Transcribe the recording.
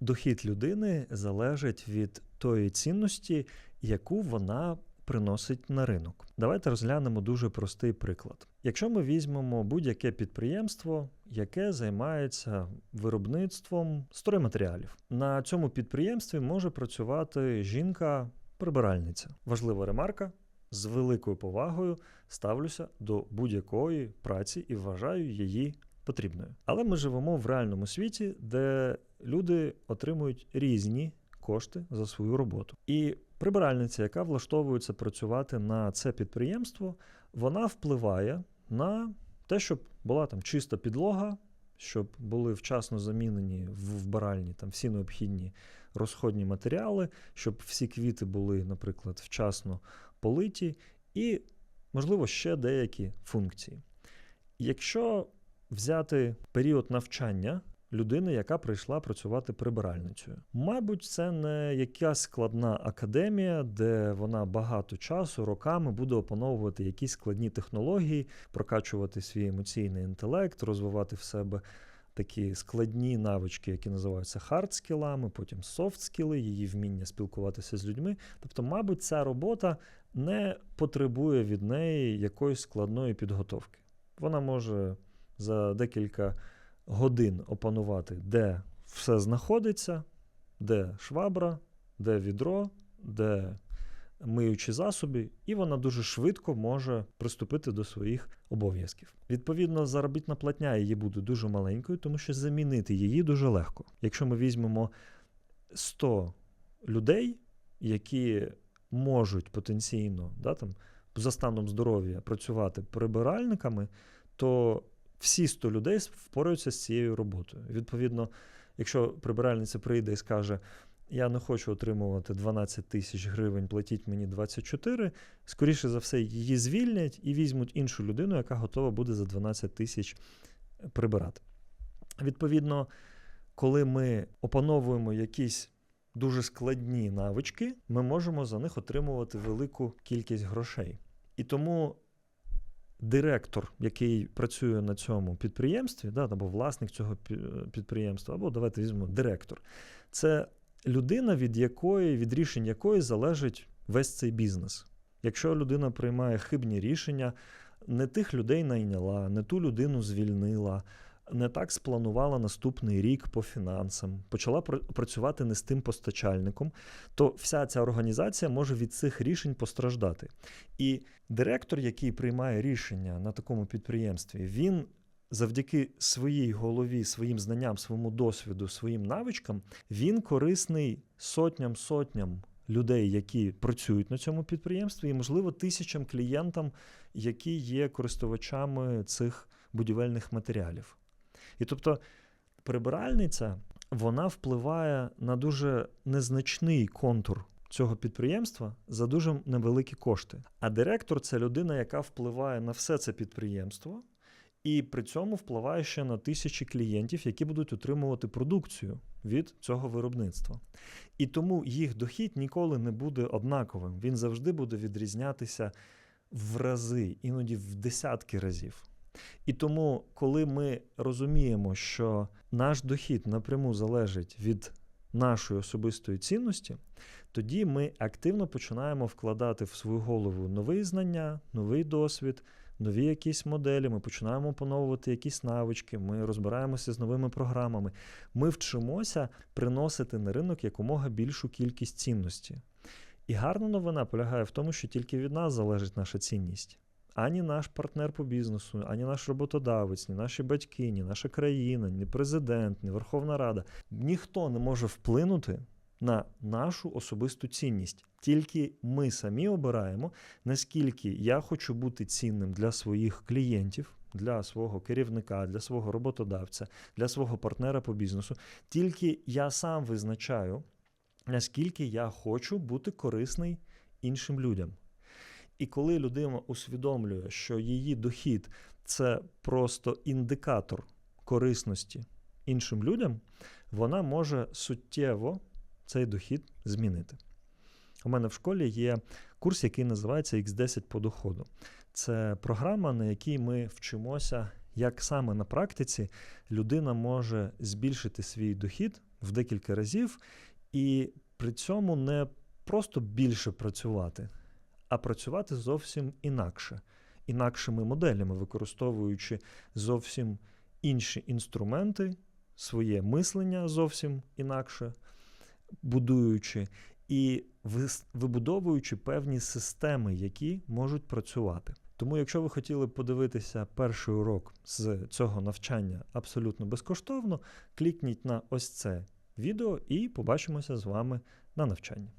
дохід людини залежить від тої цінності, яку вона приносить на ринок. Давайте розглянемо дуже простий приклад. Якщо ми візьмемо будь-яке підприємство, яке займається виробництвом стройматеріалів, на цьому підприємстві може працювати жінка-прибиральниця. Важлива ремарка. З великою повагою ставлюся до будь-якої праці і вважаю її потрібною. Але ми живемо в реальному світі, де люди отримують різні кошти за свою роботу. І прибиральниця, яка влаштовується працювати на це підприємство, вона впливає на те, щоб була там чиста підлога, щоб були вчасно замінені в вбиральні там всі необхідні розходні матеріали, щоб всі квіти були, наприклад, вчасно политі, і, можливо, ще деякі функції. Якщо взяти період навчання людини, яка прийшла працювати прибиральницею. Мабуть, це не якась складна академія, де вона багато часу, роками буде опановувати якісь складні технології, прокачувати свій емоційний інтелект, розвивати в себе. Такі складні навички, які називаються хард-скілами, потім софт-скіли, її вміння спілкуватися з людьми. Тобто, мабуть, ця робота не потребує від неї якоїсь складної підготовки. Вона може за декілька годин опанувати, де все знаходиться, де швабра, де відро, де миючі засоби, і вона дуже швидко може приступити до своїх обов'язків. Відповідно, заробітна платня її буде дуже маленькою, тому що замінити її дуже легко. Якщо ми візьмемо 100 людей, які можуть потенційно да, там, за станом здоров'я працювати прибиральниками, то всі 100 людей впораються з цією роботою. Відповідно, якщо прибиральниця прийде і скаже, я не хочу отримувати 12 тисяч гривень, платіть мені 24, скоріше за все, її звільнять і візьмуть іншу людину, яка готова буде за 12 тисяч прибирати. Відповідно, коли ми опановуємо якісь дуже складні навички, ми можемо за них отримувати велику кількість грошей. І тому директор, який працює на цьому підприємстві, да, або власник цього підприємства, або давайте візьмемо директор, це людина, від якої, від рішень якої залежить весь цей бізнес. Якщо людина приймає хибні рішення, не тих людей найняла, не ту людину звільнила не так спланувала наступний рік по фінансам, почала працювати не з тим постачальником, то вся ця організація може від цих рішень постраждати. І директор, який приймає рішення на такому підприємстві, він. Завдяки своїй голові, своїм знанням, своєму досвіду, своїм навичкам, він корисний сотням сотням людей, які працюють на цьому підприємстві, і, можливо, тисячам клієнтам, які є користувачами цих будівельних матеріалів. І тобто прибиральниця вона впливає на дуже незначний контур цього підприємства за дуже невеликі кошти. А директор це людина, яка впливає на все це підприємство. І при цьому впливає ще на тисячі клієнтів, які будуть отримувати продукцію від цього виробництва. І тому їх дохід ніколи не буде однаковим. Він завжди буде відрізнятися в рази, іноді в десятки разів. І тому, коли ми розуміємо, що наш дохід напряму залежить від нашої особистої цінності, тоді ми активно починаємо вкладати в свою голову нові знання, новий досвід, нові якісь моделі. Ми починаємо опановувати якісь навички, ми розбираємося з новими програмами. Ми вчимося приносити на ринок якомога більшу кількість цінності. І гарна новина полягає в тому, що тільки від нас залежить наша цінність ані наш партнер по бізнесу, ані наш роботодавець, ні наші батьки, ні наша країна, ні президент, ні Верховна Рада. Ніхто не може вплинути на нашу особисту цінність. Тільки ми самі обираємо, наскільки я хочу бути цінним для своїх клієнтів. Для свого керівника, для свого роботодавця, для свого партнера по бізнесу. Тільки я сам визначаю, наскільки я хочу бути корисний іншим людям. І коли людина усвідомлює, що її дохід це просто індикатор корисності іншим людям, вона може суттєво цей дохід змінити. У мене в школі є курс, який називається X10 по доходу. Це програма, на якій ми вчимося, як саме на практиці людина може збільшити свій дохід в декілька разів, і при цьому не просто більше працювати, а працювати зовсім інакше, інакшими моделями, використовуючи зовсім інші інструменти, своє мислення зовсім інакше, будуючи і вибудовуючи певні системи, які можуть працювати. Тому, якщо ви хотіли подивитися перший урок з цього навчання абсолютно безкоштовно, клікніть на ось це відео і побачимося з вами на навчанні.